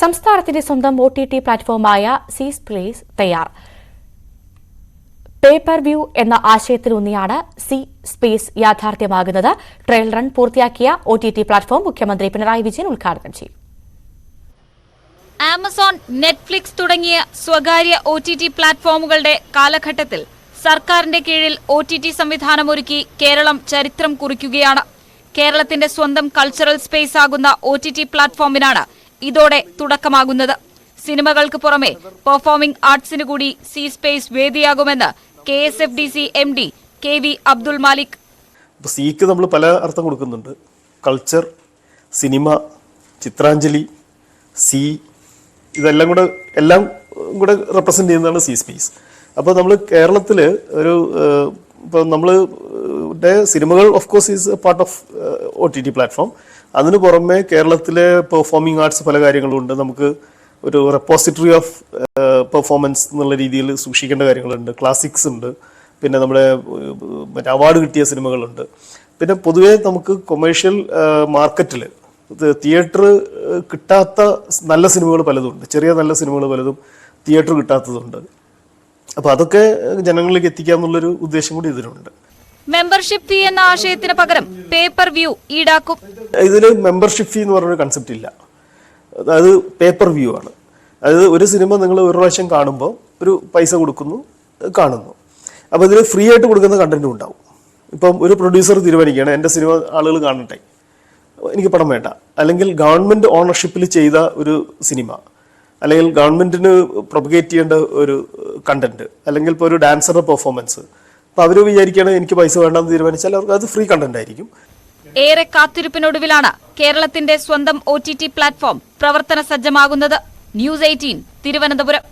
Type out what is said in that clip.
സംസ്ഥാനത്തിന്റെ സ്വന്തം O T T പ്ലാറ്റ്ഫോമായ സീസ് പ്ലേസ് തയ്യാർ. പേപ്പർ വ്യൂ എന്ന ആശയത്തിലൂന്നിയാണ് സി സ്പേസ് യാഥാർത്ഥ്യമാകുന്നത്. ട്രയൽ റൺ പൂർത്തിയാക്കിയ ഒ ടി ടി പ്ലാറ്റ്ഫോം മുഖ്യമന്ത്രി പിണറായി വിജയൻ ഉദ്ഘാടനം ചെയ്യും. ആമസോൺ നെറ്റ്ഫ്ലിക്സ് തുടങ്ങിയ സ്വകാര്യ ഒ ടി ടി പ്ലാറ്റ്ഫോമുകളുടെ കാലഘട്ടത്തിൽ സർക്കാരിന്റെ കീഴിൽ ഒ ടി ടി സംവിധാനമൊരുക്കി കേരളം ചരിത്രം കുറിക്കുകയാണ്. കേരളത്തിന്റെ സ്വന്തം കൾച്ചറൽ സ്പേസ് ആകുന്ന ഒ ടി ടി പ്ലാറ്റ്ഫോമിനാണ് ഇതോടെ തുടക്കമാകുന്നത്. സിനിമകൾക്ക് പുറമെ പെർഫോമിംഗ് ആർട്സിനു കൂടി C space വേദിയാകുമെന്ന് K S F D C M D K V Abdul Malik. സിക്ക് നമ്മൾ പല അർത്ഥം കൊടുക്കുന്നുണ്ട്. കൾച്ചർ സിനിമ ചിത്രാഞ്ജലി സി ഇതെല്ലാം കൂടെ എല്ലാം കൂടെ റെപ്രസെന്റ് ചെയ്യുന്നതാണ് സി സ്പേസ് അപ്പോൾ നമ്മൾ കേരളത്തിൽ ഒരു ഇപ്പോൾ നമ്മൾ സിനിമകൾ of course is part of O T T platform അതിന് പുറമെ കേരളത്തിലെ പെർഫോമിംഗ് ആർട്സ് പല കാര്യങ്ങളുണ്ട്. നമുക്ക് ഒരു റെപ്പോസിറ്ററി ഓഫ് പെർഫോമൻസ് എന്നുള്ള രീതിയിൽ സൂക്ഷിക്കേണ്ട കാര്യങ്ങളുണ്ട്. ക്ലാസിക്സ് ഉണ്ട്. പിന്നെ നമ്മുടെ മറ്റേ അവാർഡ് കിട്ടിയ സിനിമകളുണ്ട്. പിന്നെ പൊതുവേ നമുക്ക് കൊമേഴ്ഷ്യൽ മാർക്കറ്റിൽ തിയേറ്റർ കിട്ടാത്ത നല്ല സിനിമകൾ പലതും ഉണ്ട് ചെറിയ നല്ല സിനിമകൾ പലതും തിയേറ്റർ കിട്ടാത്തതുണ്ട്. അപ്പോൾ അതൊക്കെ ജനങ്ങളിലേക്ക് എത്തിക്കുക എന്നുള്ളൊരു ഉദ്ദേശം കൂടി ഇതിനുണ്ട്. മെമ്പർഷിപ്പ് ഫീ എന്ന ആശയത്തിന് പകരം പേപ്പർ വ്യൂ ഈടാക്കും. ഇതിന് മെമ്പർഷിപ്പ് ഫീ എന്ന് പറഞ്ഞൊരു കൺസെപ്റ്റ് ഇല്ല. അതായത് പേപ്പർ വ്യൂ ആണ്. അതായത് ഒരു സിനിമ നിങ്ങൾ ഒരു പ്രാവശ്യം കാണുമ്പോൾ ഒരു പൈസ കൊടുക്കുന്നു കാണുന്നു. അപ്പോൾ ഇതിൽ ഫ്രീ ആയിട്ട് കൊടുക്കുന്ന കണ്ടന്റും ഉണ്ടാവും. ഇപ്പം ഒരു പ്രൊഡ്യൂസർ തീരുമാനിക്കുകയാണ് എന്റെ സിനിമ ആളുകൾ കാണട്ടെ. എനിക്ക് പണം വേണ്ട. അല്ലെങ്കിൽ ഗവൺമെന്റ് ഓണർഷിപ്പിൽ ചെയ്ത ഒരു സിനിമ അല്ലെങ്കിൽ ഗവൺമെന്റിന് പ്രൊപ്പഗേറ്റ് ചെയ്യേണ്ട ഒരു കണ്ടന്റ് അല്ലെങ്കിൽ ഇപ്പോൾ ഒരു ഡാൻസറുടെ പെർഫോമൻസ് അപ്പോൾ അവർ വിചാരിക്കുകയാണ് എനിക്ക് പൈസ വേണ്ടെന്ന് തീരുമാനിച്ചാൽ അവർക്ക് അത് ഫ്രീ കണ്ടന്റ് ആയിരിക്കും. ഏറെ കാത്തിരിപ്പിനൊടുവിലാണ് കേരളത്തിന്റെ സ്വന്തം ഒ ടി ടി പ്ലാറ്റ്ഫോം പ്രവർത്തന സജ്ജമാകുന്നത്. News eighteen Thiruvananthapuram.